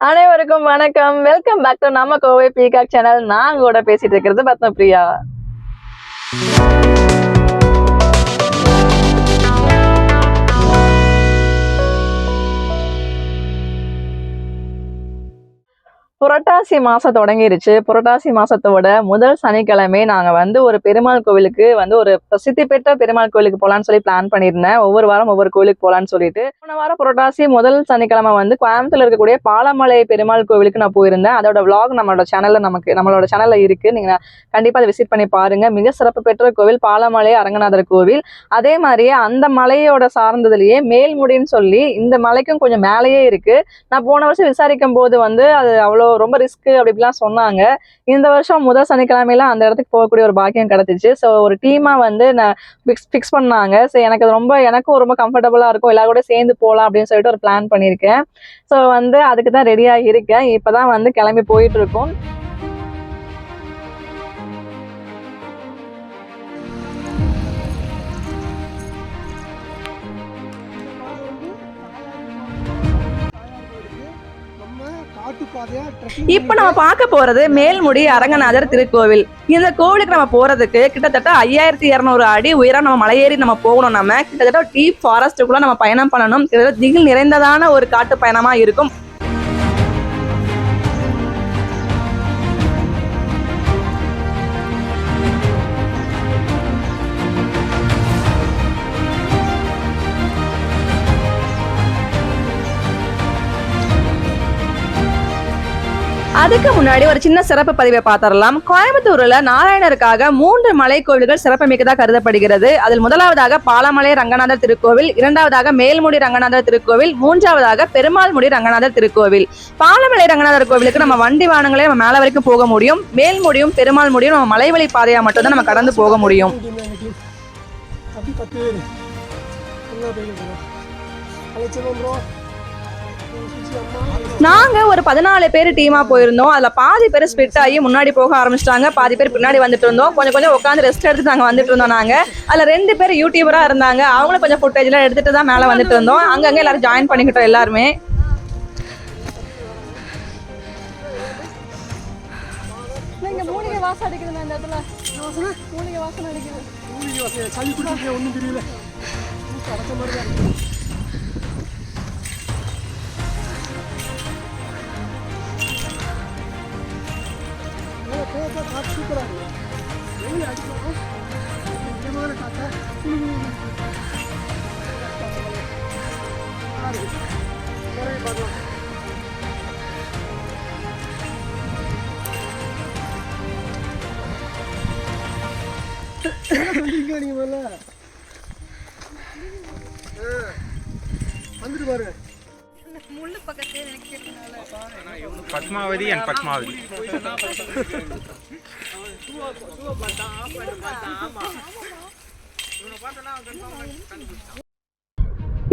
அனைவருக்கும் வணக்கம். Welcome back to நம்ம கோவை பீகாக் சேனல் நான் கூட பேசிட்டு இருக்கிறது பத்மபிரியா. புரட்டாசி மாதம் தொடங்கிருச்சு. புரட்டாசி மாசத்தோட முதல் சனிக்கிழமை நாங்கள் வந்து ஒரு பெருமாள் கோவிலுக்கு வந்து ஒரு பிரசித்தி பெற்ற பெருமாள் கோவிலுக்கு போகலான்னு சொல்லி பிளான் பண்ணியிருந்தேன். ஒவ்வொரு வாரம் ஒவ்வொரு கோவிலுக்கு போகலான்னு சொல்லிட்டு. போன வாரம் புரட்டாசி முதல் சனிக்கிழமை வந்து கோயம்புத்தூர் இருக்கக்கூடிய பாலமலை பெருமாள் கோவிலுக்கு நான் போயிருந்தேன். அதோட விளாக் நம்மளோட சேனலில் நமக்கு நம்மளோட சேனலில் இருக்கு. நீங்க கண்டிப்பாக அதை விசிட் பண்ணி பாருங்க. மிக சிறப்பு பெற்ற கோவில் பாலமலை அரங்கநாதர் கோவில். அதே மாதிரியே அந்த மலையோட சார்ந்ததுலேயே மேல்முடின்னு சொல்லி இந்த மலைக்கும் கொஞ்சம் மேலேயே இருக்கு. நான் போன வருஷம் விசாரிக்கும் போது வந்து அது அவ்வளோ ரொம்ப ரிஸ்க் அப்படி இப்படிலாம் சொன்னாங்க. இந்த வருஷம் முதல் சனிக்கிழமையில அந்த இடத்துக்கு போகக்கூடிய ஒரு பாக்கியம் கிடச்சிச்சு. ஸோ ஒரு டீமாக வந்து நான் ஃபிக்ஸ் ஃபிக்ஸ் பண்ணாங்க. ஸோ எனக்கு அது ரொம்ப எனக்கும் ரொம்ப கம்ஃபர்டபுளாக இருக்கும். எல்லாரும் கூட சேர்ந்து போகலாம் அப்படின்னு சொல்லிட்டு ஒரு பிளான் பண்ணியிருக்கேன். ஸோ வந்து அதுக்கு தான் ரெடியாக இருக்கேன். இப்போ தான் வந்து கிளம்பி போயிட்டு இருக்கோம். இப்போ நம்ம பார்க்க போறது மேல்முடி அரங்கநாதர் திருக்கோவில். இந்த கோவிலுக்கு நம்ம போறதுக்கு கிட்டத்தட்ட ஐயாயிரத்தி இரநூறு அடி உயரம் நம்ம மலையேறி நம்ம போகணும். நம்ம கிட்டத்தட்ட டீப் ஃபாரஸ்ட்டுக்குள்ள நம்ம பயணம் பண்ணணும். கிட்டத்தட்ட திகில் நிறைந்ததான ஒரு காட்டு பயணமா இருக்கும். அதுக்கு முன்னாடி ஒரு சின்ன சிறப்பு பதிவை பார்த்தரலாம் கோயம்புத்தூர்ல நாராயணருக்காக மூன்று மலை கோவில்கள் சிறப்பு கருதப்படுகிறது. அதில் முதலாவதாக பாலமலை ரங்கநாதர் திருக்கோவில் இரண்டாவதாக மேல்முடி ரங்கநாதர் திருக்கோவில் மூன்றாவதாக பெருமாள்முடி ரங்கநாதர் திருக்கோவில். பாலமலை ரங்கநாதர் கோவிலுக்கு நம்ம வண்டி வாகனங்களே நம்ம மேல வரைக்கும் போக முடியும். மேல்முடியும் பெருமாள் முடியும் நம்ம மலைவழி பாதையா மட்டும்தான் நம்ம கடந்து போக முடியும். அப்படி பத்து பேர் எல்லாம் போய்க்கிறோம் அழைச்சிடும் ப்ரோ அம்மா நாங்க ஒரு பதினாலு பேர் டீமா போயிருந்தோம். அதுல பாதி பேர் ஸ்பிட் ஆகி முன்னாடி போக ஆரம்பிச்சிட்டாங்க. பாதி பேர் பின்னாடி வந்துட்டு இருந்தோம். கொஞ்சம் கொஞ்சம் உட்காந்து ரெஸ்ட் எடுத்து நாங்க வந்துட்டு இருந்தோம் நாங்க. அதுல ரெண்டு பேர் யூடியூபரா இருந்தாங்க. அவங்களும் கொஞ்சம் ஃபுட்டேஜ் எல்லாம் எடுத்துட்டு தான் மேல வந்துட்டு இருந்தோம். அங்கங்க எல்லாரும் ஜாயின் பண்ணிக்கிட்டோம் எல்லாருமே. மூலிகை வாசம் இந்த இடத்துல. மூலிகை வாசம் அடிக்குது. மூலிகை வாசம் சளி பிடிச்சிருக்கேன் ஒன்றும் தெரியல. அடைச்ச மாதிரி காக்கா காத்து சூப்பராக இருக்கும் வெயில் அடிக்கணும் முக்கியமான காக்கா பார்க்கலாம். நீங்க முதல்ல? வந்துட்டு பாருங்க. பத்மாவதி அண்ட் பத்மாவதி.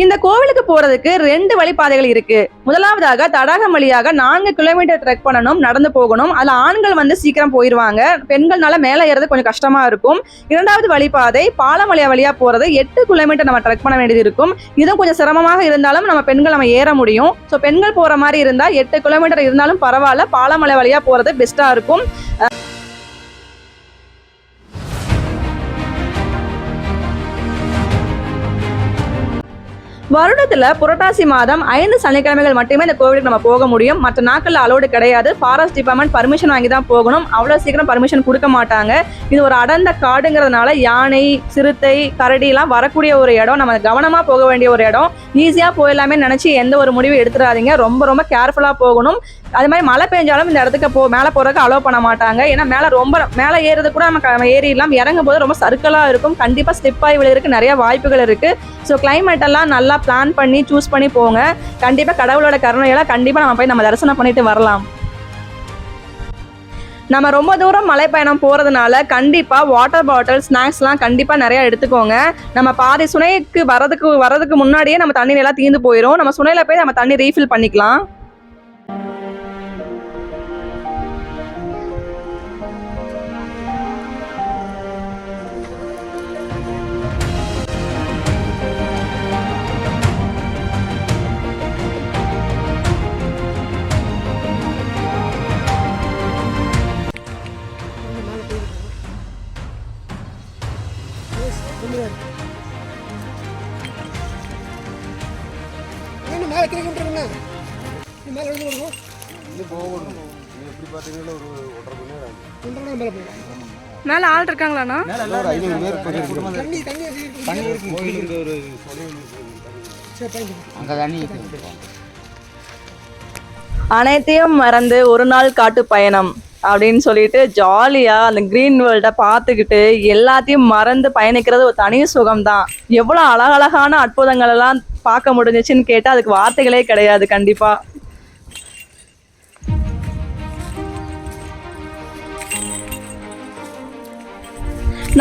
இந்த கோவிலுக்கு போறதுக்கு ரெண்டு வழிபாதைகள் இருக்கு. முதலாவதாக தடாகம் வழியாக நான்கு கிலோமீட்டர் ட்ரெக் பண்ணணும் நடந்து போகணும். அதுல ஆண்கள் வந்து சீக்கிரம் போயிருவாங்க. பெண்கள்னால மேலே ஏறது கொஞ்சம் கஷ்டமா இருக்கும். இரண்டாவது வழிபாதை பாலம் வழியா போறது எட்டு கிலோமீட்டர் நம்ம ட்ரெக் பண்ண வேண்டியது இருக்கும். இதுவும் கொஞ்சம் சிரமமாக இருந்தாலும் நம்ம பெண்கள் நம்ம ஏற முடியும். ஸோ பெண்கள் போற மாதிரி இருந்தா எட்டு கிலோமீட்டர் இருந்தாலும் பரவாயில்ல. பாலமலை வழியா போறது பெஸ்டா இருக்கும். வருடத்துல புரட்டாசி மாதம் ஐந்து சனிக்கிழமைகள் மட்டுமே இந்த கோவிலுக்கு நம்ம போக முடியும். மற்ற நாட்களில் அலோடு கிடையாது. ஃபாரஸ்ட் டிபார்ட்மெண்ட் பர்மிஷன் வாங்கி தான் போகணும். அவ்வளோ சீக்கிரம் பர்மிஷன் கொடுக்க மாட்டாங்க. இது ஒரு அடர்ந்த காடுங்கிறதுனால யானை சிறுத்தை கரடி எல்லாம் வரக்கூடிய ஒரு இடம். நம்ம கவனமா போக வேண்டிய ஒரு இடம். ஈஸியா போயிடலாமே நினைச்சு எந்த ஒரு முடிவும் எடுத்துடாதீங்க. ரொம்ப ரொம்ப கேர்ஃபுல்லா போகணும். அது மாதிரி மழை பெஞ்சாலும் இந்த இடத்துக்கு போ மேலே போறதுக்கு அலோவ் பண்ண மாட்டாங்க. ஏன்னா மேலே ரொம்ப மேலே ஏறது கூட நம்ம ஏறிடலாம் இறங்கும் போது ரொம்ப சர்க்கிளாக இருக்கும். கண்டிப்பாக ஸ்லிப் ஆகி விழுறதுக்கு நிறைய வாய்ப்புகள் இருக்கு. ஸோ கிளைமேட்டெல்லாம் எல்லாம் நல்லா பிளான் பண்ணி சூஸ் பண்ணி போங்க. கண்டிப்பாக கடவுளோட கருணையெல்லாம் கண்டிப்பாக நம்ம போய் நம்ம தரிசனம் பண்ணிட்டு வரலாம். நம்ம ரொம்ப தூரம் மலைப்பயணம் போகிறதுனால கண்டிப்பாக வாட்டர் பாட்டில் ஸ்நாக்ஸ்லாம் கண்டிப்பாக நிறையா எடுத்துக்கோங்க. நம்ம பாதி சுனைக்கு வரதுக்கு வரதுக்கு முன்னாடியே நம்ம தண்ணி எல்லாம் தீர்ந்து போயிடும் நம்ம சுனையில் போய் நம்ம தண்ணி ரீஃபில் பண்ணிக்கலாம். மேல ஆள் இருக்காங்களாண்ணா? அனைத்தையும் மறந்து ஒரு நாள் காட்டு பயணம். அப்படின்னு சொல்லிட்டு ஜாலியா அந்த கிரீன் வேர்ல்டை பார்த்துக்கிட்டு எல்லாத்தையும் மறந்து பயணிக்கிறது ஒரு தனி சுகம்தான். எவ்வளவு அழகழகான அற்புதங்கள் எல்லாம் பார்க்க முடிஞ்சிச்சுன்னு கேட்டா அதுக்கு வார்த்தைகளே கிடையாது கண்டிப்பா.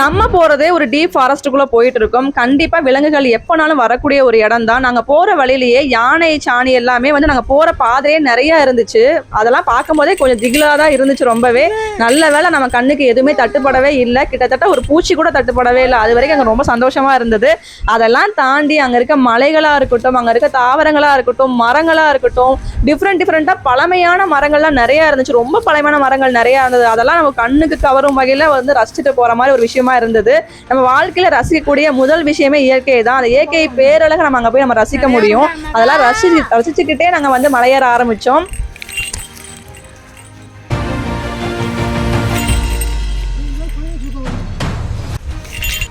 நம்ம போறதே ஒரு டீப் ஃபாரஸ்ட்டுக்குள்ள போயிட்டு இருக்கோம் கண்டிப்பா விலங்குகள் எப்போனாலும் வரக்கூடிய ஒரு இடம் தான் நாங்க போற வழியிலேயே யானை சாணி எல்லாமே வந்து நாங்க போற பாதையே நிறைய இருந்துச்சு. அதெல்லாம் பார்க்கும்போதே கொஞ்சம் திகிலா தான் இருந்துச்சு ரொம்பவே. நல்ல வேளை நம்ம கண்ணுக்கு எதுவுமே தட்டுப்படவே இல்லை. கிட்டத்தட்ட ஒரு பூச்சி கூட தட்டுப்படவே இல்லை. அது வரைக்கும் அங்கே ரொம்ப சந்தோஷமா இருந்தது. அதெல்லாம் தாண்டி அங்க இருக்க மலைகளா இருக்கட்டும் அங்க இருக்க தாவரங்களா இருக்கட்டும் மரங்களா இருக்கட்டும் டிஃப்ரெண்ட் டிஃப்ரெண்ட்டாக பழமையான மரங்கள்லாம் நிறைய இருந்துச்சு. ரொம்ப பழமையான மரங்கள் நிறைய இருந்தது. அதெல்லாம் நம்ம கண்ணுக்கு கவரும் வகையில வந்து ரசிச்சுட்டு போற மாதிரி ஒரு விஷயம் இருந்தது. நம்ம வாழ்க்கையில ரசிக்கக்கூடிய முதல் விஷயமே இயற்கை தான். அந்த இயற்கை பேரழக நம்ம அங்க போய் நம்ம ரசிக்க முடியும். அதெல்லாம் ரசிச்சு ரசிச்சுக்கிட்டே நாங்க வந்து மலையேற ஆரம்பிச்சோம்.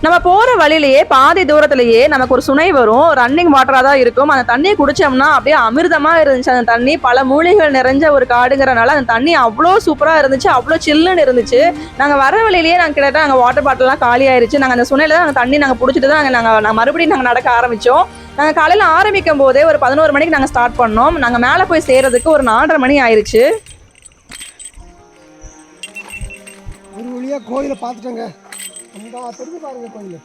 நம்ம போகிற வழியிலேயே பாதி தூரத்திலேயே நமக்கு ஒரு சுனை வரும். ரன்னிங் வாட்டராக தான் இருக்கும். அந்த தண்ணியை குடித்தோம்னா அப்படியே அமிர்தமாக இருந்துச்சு. அந்த தண்ணி பல மூலிகள் நிறைஞ்ச ஒரு காடுங்கிறனால அந்த தண்ணி அவ்வளோ சூப்பராக இருந்துச்சு. அவ்வளோ சில்லுன்னு இருந்துச்சு. நாங்கள் வர வழியிலேயே நாங்கள் கிட்டத்தட்ட அங்கே வாட்டர் பாட்டிலாம் காலி ஆயிருச்சு. நாங்கள் அந்த சுனையில் தான் அந்த தண்ணி நாங்கள் பிடிச்சிட்டு தான் நாங்கள் நாங்கள் மறுபடியும் நாங்கள் நடக்க ஆரம்பித்தோம் நாங்கள் காலையில் ஆரம்பிக்கும் போதே ஒரு பதினோரு மணிக்கு நாங்கள் ஸ்டார்ட் பண்ணோம். நாங்கள் மேலே போய் சேர்றதுக்கு ஒரு நாலரை மணி ஆயிடுச்சு ஒரு வழியாக கோயிலை பார்த்துட்டோங்க. அந்த தெரிஞ்சு பாருங்க கோயில்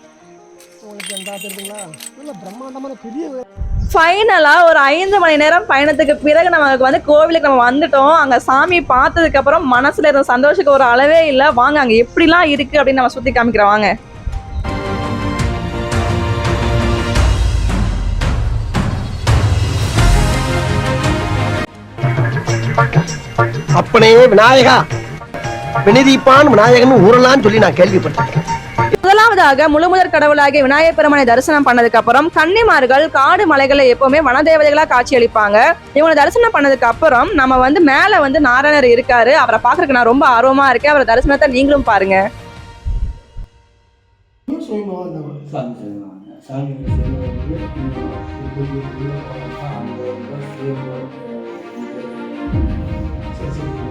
உங்களுக்கு அந்த தெரியுதுங்களா நல்ல பிரம்மாண்டமான பெரிய ஃபைனலா ஒரு ஐந்து மணி நேரம் பயணத்துக்கு பிறகு நமக்கு வந்து கோவிலுக்கு நம்ம வந்துட்டோம். அங்க சாமி பார்த்ததுக்கு அப்புறம் மனசுல இருந்த சந்தோஷத்துக்கு ஒரு அளவே இல்லை. வாங்க அங்க எப்படிலாம் இருக்கு அப்படின்னு நம்ம சுத்தி காமிக்கிறோம். வாங்க. அப்பனே விநாயகா! வினிதிப்பான் விநாயகன் ஊரெல்லாம் சொல்லி நான் கேள்விப்பட்டிருக்கேன். முதலாவதாக முழுமுதற் கடவுளாகிய விநாயகர் பெருமானை தரிசனம் பண்ணதுக்கு அப்புறம் கன்னிமார்கள் காடு மலைகளில் எப்பவுமே வனதேவதைகளா காட்சி அளிப்பாங்க இவங்களை தரிசனம் பண்ணதுக்கு அப்புறம் நம்ம வந்து மேல வந்து நாராயணர் இருக்காரு. அவரை பார்க்கறதுக்கு நான் ரொம்ப ஆர்வமா இருக்கேன். அவரை தரிசனத்தை நீங்களும் பாருங்க. இருந்தவங்க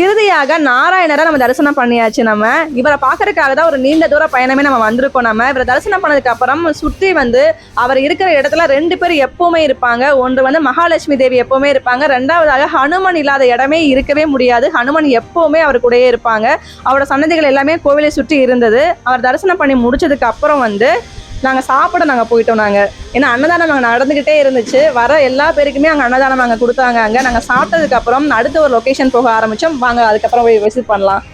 இறுதியாக நாராயணரை நம்ம தரிசனம் பண்ணியாச்சு நம்ம. இவரை பார்க்கறதுக்காக தான் ஒரு நீண்ட தூர பயணமே நம்ம வந்திருக்கோம் நம்ம. இவரை தரிசனம் பண்ணதுக்கு அப்புறம் சுற்றி வந்து அவர் இருக்கிற இடத்துல ரெண்டு பேர் எப்பவுமே இருப்பாங்க. ஒன்று வந்து மகாலட்சுமி தேவி எப்பவுமே இருப்பாங்க. ரெண்டாவதாக ஹனுமன் இல்லாத இடமே இருக்கவே முடியாது. ஹனுமன் எப்பவுமே அவர் கூடயே இருப்பாங்க. அவரோட சன்னதிகள் எல்லாமே கோவிலை சுற்றி இருந்தது. அவர் தரிசனம் பண்ணி முடிச்சதுக்கு அப்புறம் வந்து நாங்கள் சாப்பிட நாங்கள் போயிட்டோம் நாங்கள் ஏன்னா அன்னதானம் நாங்கள் நடந்துக்கிட்டே இருந்துச்சு. வர எல்லா பேருக்குமே அங்கே அன்னதானம் அங்கே கொடுத்தாங்க அங்கே. நாங்கள் சாப்பிட்டதுக்கப்புறம் அடுத்த ஒரு லொக்கேஷன் போக ஆரம்பித்தோம் வாங்க அதுக்கப்புறம் போய் விசிட் பண்ணலாம்.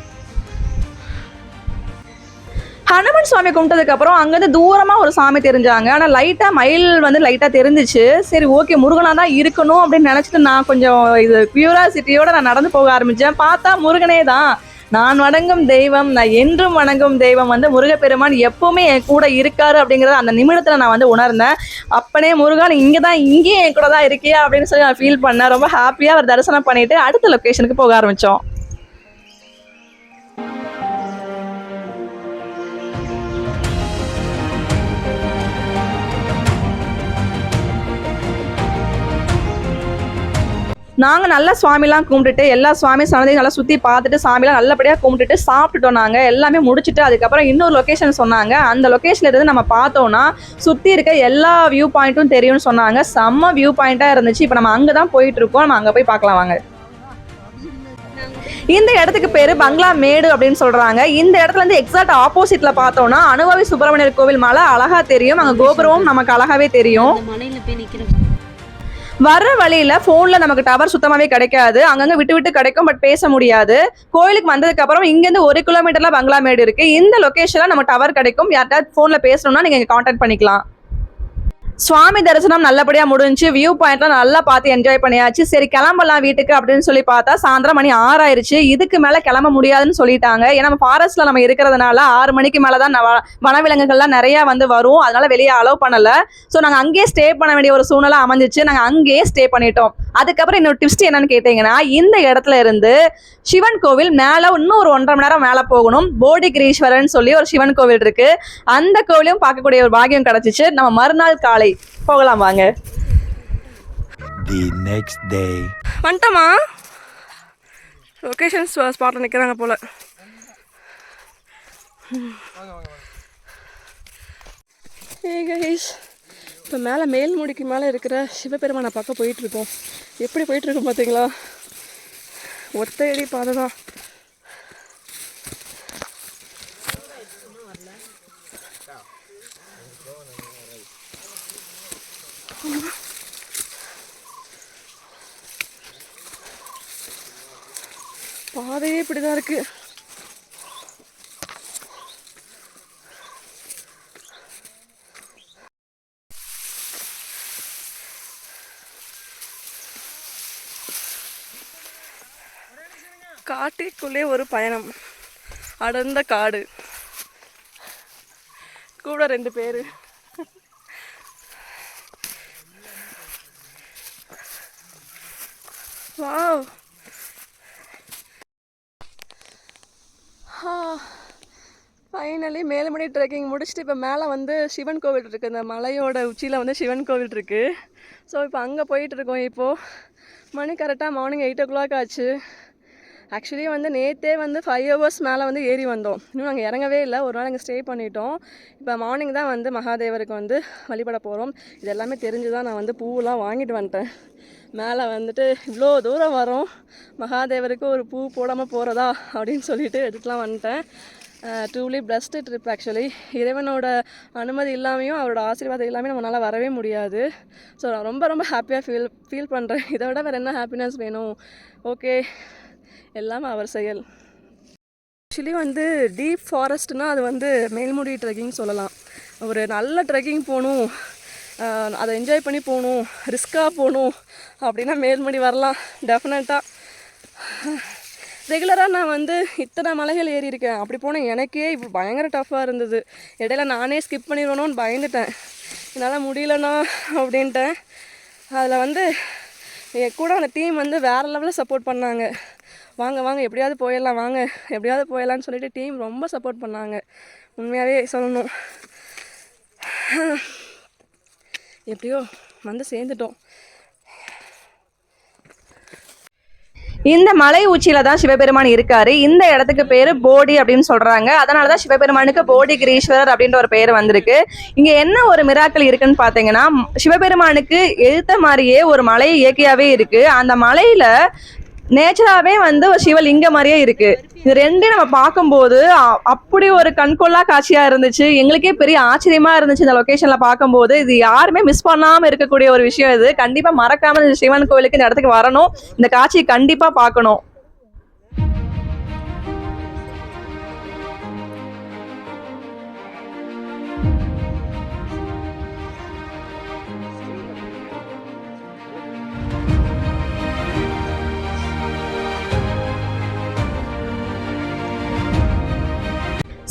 ஹனுமன் சுவாமி கும்பிட்டதுக்கப்புறம் அங்கேருந்து தூரமாக ஒரு சாமி தெரிஞ்சாங்க. ஆனால் லைட்டாக மயில் வந்து லைட்டாக தெரிஞ்சிச்சு. சரி ஓகே முருகனாக தான் இருக்கணும் அப்படின்னு நினச்சிட்டு நான் கொஞ்சம் இது கியூரியாசிட்டியோட நான் நடந்து போக ஆரம்பித்தேன் பார்த்தா முருகனே தான். நான் வணங்கும் தெய்வம் நான் என்றும் வணங்கும் தெய்வம் வந்து முருகப்பெருமான் எப்பவுமே என் கூட இருக்காரு அப்படிங்கறத அந்த நிமிடத்துல நான் வந்து உணர்ந்தேன். அப்பனே முருகன் இங்கே தான் இங்கேயும் என் கூட தான் இருக்கியா அப்படின்னு சொல்லி நான் ஃபீல் பண்ணேன். ரொம்ப ஹாப்பியா அவர் தரிசனம் பண்ணிட்டு அடுத்த லொக்கேஷனுக்கு போக ஆரம்பிச்சோம். நாங்கள் நல்லா சுவாமிலாம் கும்பிட்டுட்டு எல்லா சுவாமி சன்னதியும் நல்லா சுற்றி பார்த்துட்டு சாமிலாம் நல்லபடியாக கும்பிட்டுட்டு சாப்பிட்டுட்டோம் நாங்கள் எல்லாமே முடிச்சுட்டு அதுக்கப்புறம் இன்னொரு லொக்கேஷன் சொன்னாங்க. அந்த லொக்கேஷன்ல இருந்து நம்ம பார்த்தோம்னா சுற்றி இருக்க எல்லா வியூ பாயிண்ட்டும் தெரியும்னு சொன்னாங்க. செம்ம வியூ பாயிண்ட்டாக இருந்துச்சு. இப்போ நம்ம அங்கே தான் போயிட்டு இருக்கோம் நம்ம அங்கே போய் பார்க்கலாம் வாங்க. இந்த இடத்துக்கு பேரு பங்களா மேடு அப்படின்னு சொல்றாங்க. இந்த இடத்துல இருந்து எக்ஸாக்ட் ஆப்போசிட்ல பார்த்தோம்னா அனுபவி சுப்பிரமணியர் கோவில் மலை அழகா தெரியும். அங்க கோபுரமும் நமக்கு அழகாவே தெரியும். வர்ற வழியில போன்ல நமக்கு டவர் சுத்தமாவே கிடைக்காது. அங்கங்க விட்டு விட்டு கிடைக்கும் பட் பேச முடியாது. கோயிலுக்கு வந்ததுக்கு அப்புறம் இங்க இருந்து ஒரு கிலோமீட்டர்ல பங்களாமேடு இருக்கு. இந்த லொகேஷன்ல நம்ம டவர் கிடைக்கும். யார்கிட்ட போன்ல பேசணும்னா நீங்க கான்டாக்ட் பண்ணிக்கலாம். சுவாமி தரிசனம் நல்லபடியா முடிஞ்சு வியூ பாயிண்ட்லாம் நல்லா பார்த்து என்ஜாய் பண்ணியாச்சு. சரி கிளம்பலாம் வீட்டுக்கு அப்படின்னு சொல்லி பார்த்தா சாயந்தரம் மணி ஆறாயிருச்சு. இதுக்கு மேல கிளம்ப முடியாதுன்னு சொல்லிட்டாங்க. ஏன்னா நம்ம ஃபாரஸ்ட்ல நம்ம இருக்கிறதுனால ஆறு மணிக்கு மேலதான் வனவிலங்குகள்லாம் நிறைய வந்து வரும். அதனால வெளியே அலோவ் பண்ணல. ஸோ நாங்கள் அங்கேயே ஸ்டே பண்ண வேண்டிய ஒரு சூழ்நிலை அமைஞ்சிச்சு. நாங்கள் அங்கேயே ஸ்டே பண்ணிட்டோம். அதுக்கப்புறம் இன்னொரு ட்விஸ்ட் என்னன்னு கேட்டீங்கன்னா இந்த இடத்துல இருந்து சிவன் கோவில் மேல இன்னும் ஒரு ஒன்றரை மணி நேரம் மேல போகணும். போடிகிரீஸ்வரன் சொல்லி ஒரு சிவன் கோவில் இருக்கு. அந்த கோவிலையும் பார்க்கக்கூடிய ஒரு பாக்கியம் கிடைச்சிச்சு. நம்ம மறுநாள் காலை போகலாம் வாங்க. The next day. வந்துட்டோமா? லொக்கேஷன் ஸ்பாட்டில் நிற்கிறாங்க போல். இப்போ மேலே மேல்முடிக்கு மேலே இருக்கிற சிவபெருமானை பக்கம் போயிட்டுருக்கோம் எப்படி போயிட்டுருக்கு பார்த்தீங்களா? ஒத்தையடி பாதை தான் பாதையே இப்படி தான் இருக்குது காட்டுக்குள்ளே ஒரு பயணம். அடர்ந்த காடு. கூட ரெண்டு பேர். வாவ். ஃபைனலி மேலுமணி ட்ரெக்கிங் முடிச்சுட்டு இப்போ மேலே வந்து சிவன் கோவில் இருக்குது இந்த மலையோட உச்சியில் வந்து சிவன் கோவில் இருக்குது ஸோ இப்போ அங்கே போயிட்டுருக்கோம் இப்போது மணி கரெக்டாக மார்னிங் எயிட் ஓ கிளாக் ஆச்சு. ஆக்சுவலி வந்து நேற்றே வந்து ஃபைவ் ஹவர்ஸ் மேலே வந்து ஏறி வந்தோம். இன்னும் நாங்கள் இறங்கவே இல்லை. ஒரு நாள் அங்கே ஸ்டே பண்ணிட்டோம். இப்போ மார்னிங் தான் வந்து மகாதேவருக்கு வந்து வழிபட போகிறோம் இது எல்லாமே தெரிஞ்சு தான் நான் வந்து பூவெலாம் வாங்கிட்டு வந்துட்டேன். மேலே வந்துட்டு இவ்வளோ தூரம் வரோம். மகாதேவருக்கு ஒரு பூ போடாமல் போகிறதா அப்படின்னு சொல்லிட்டு எடுத்துலாம் வந்துட்டேன். ட்ரூலி பிளஸ்டு ட்ரிப் ஆக்சுவலி இறைவனோட அனுமதி இல்லாமையும் அவரோட ஆசீர்வாதம் இல்லாமல் நம்மளால் வரவே முடியாது. ஸோ நான் ரொம்ப ரொம்ப ஹாப்பியாக ஃபீல் ஃபீல் பண்ணுறேன் இதை விட வேறு என்ன ஹாப்பினஸ் வேணும்? ஓகே எல்லாமே அவர் செயல். ஆக்சுவலி வந்து டீப் ஃபாரஸ்ட்னால் அது வந்து மேல்முடி ட்ரெக்கிங் சொல்லலாம். ஒரு நல்ல ட்ரெக்கிங் போகணும் அதை என்ஜாய் பண்ணி போகணும் ரிஸ்க்காக போகணும் அப்படின்னா மேல்முடி வரலாம் டெஃபினட்டாக ரெகுலராக நான் வந்து இத்தனை மலைகள் ஏறி இருக்கேன். அப்படி போனால் எனக்கே இப்போ பயங்கர டஃப்பாக இருந்தது. இடையில நானே ஸ்கிப் பண்ணிடுவேணும்னு பயந்துட்டேன். என்னால் முடியலண்ணா அப்படின்ட்டேன். அதில் வந்து என் கூட அந்த டீம் வந்து வேறு லெவலில் சப்போர்ட் பண்ணாங்க. வாங்க வாங்க எப்படியாவது போயிடலாம் வாங்க எப்படியாவது போயிடலான்னு சொல்லிட்டு டீம் ரொம்ப சப்போர்ட் பண்ணாங்க. உண்மையாகவே சொல்லணும். எப்படியோ வந்து சேர்ந்துட்டோம். இந்த மலை உச்சியில தான் சிவபெருமான் இருக்காரு. இந்த இடத்துக்கு பேரு போடி அப்படின்னு சொல்றாங்க. அதனாலதான் சிவபெருமானுக்கு போடி கிரீஸ்வரர் அப்படின்ற ஒரு பேர் வந்திருக்கு. இங்க என்ன ஒரு மிராக்கள் இருக்குன்னு பாத்தீங்கன்னா சிவபெருமானுக்கு எழுத்த மாதிரியே ஒரு மலை இயற்கையாவே இருக்கு. அந்த மலையில நேச்சராகவே வந்து ஒரு சிவலிங்கம் மாதிரியே இருக்கு. இது ரெண்டையும் நம்ம பார்க்கும்போது அப்படி ஒரு கண்கொள்ளா காட்சியா இருந்துச்சு. எங்களுக்கே பெரிய ஆச்சரியமா இருந்துச்சு இந்த லொக்கேஷன்ல பார்க்கும்போது. இது யாருமே மிஸ் பண்ணாம இருக்கக்கூடிய ஒரு விஷயம் இது. கண்டிப்பா மறக்காம சிவன் கோவிலுக்கு இந்த இடத்துக்கு வரணும். இந்த காட்சியை கண்டிப்பா பார்க்கணும்.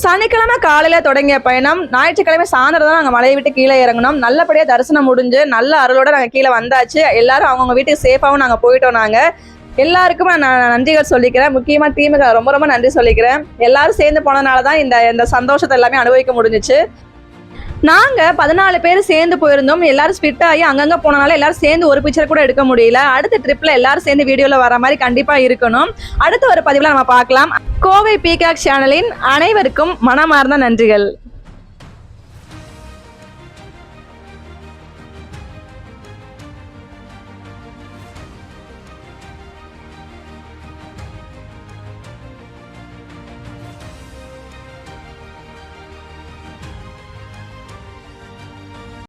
சனிக்கிழமை காலையில தொடங்கிய பயணம். ஞாயிற்றுக்கிழமை சாயந்தரம் தான் நாங்கள் மலையை விட்டு கீழே இறங்கினோம். நல்லபடியாக தரிசனம் முடிஞ்சு நல்ல அருளோட நாங்கள் கீழே வந்தாச்சு. எல்லாரும் அவங்கவுங்க வீட்டுக்கு சேஃபாகவும் நாங்கள் போயிட்டோம் நாங்கள் எல்லாருக்கும் நான் நன்றிகள் சொல்லிக்கிறேன். முக்கியமாக டீமுக்கு ரொம்ப ரொம்ப நன்றி சொல்லிக்கிறேன். எல்லாரும் சேர்ந்து போனதுனால தான் இந்த இந்த சந்தோஷத்தை எல்லாமே அனுபவிக்க முடிஞ்சுச்சு. நாங்கள் பதினாலு பேர் சேர்ந்து போயிருந்தோம். எல்லாரும் ஸ்பிட் ஆகி அங்கங்கே போனனால எல்லாரும் சேர்ந்து ஒரு பிக்சர் கூட எடுக்க முடியல. அடுத்த ட்ரிப்பில் எல்லாரும் சேர்ந்து வீடியோவில் வர மாதிரி கண்டிப்பாக இருக்கணும். அடுத்த ஒரு பதிவில் நம்ம பார்க்கலாம். கோவை பீகாக் சேனலின் அனைவருக்கும் மனமார்ந்த நன்றிகள்.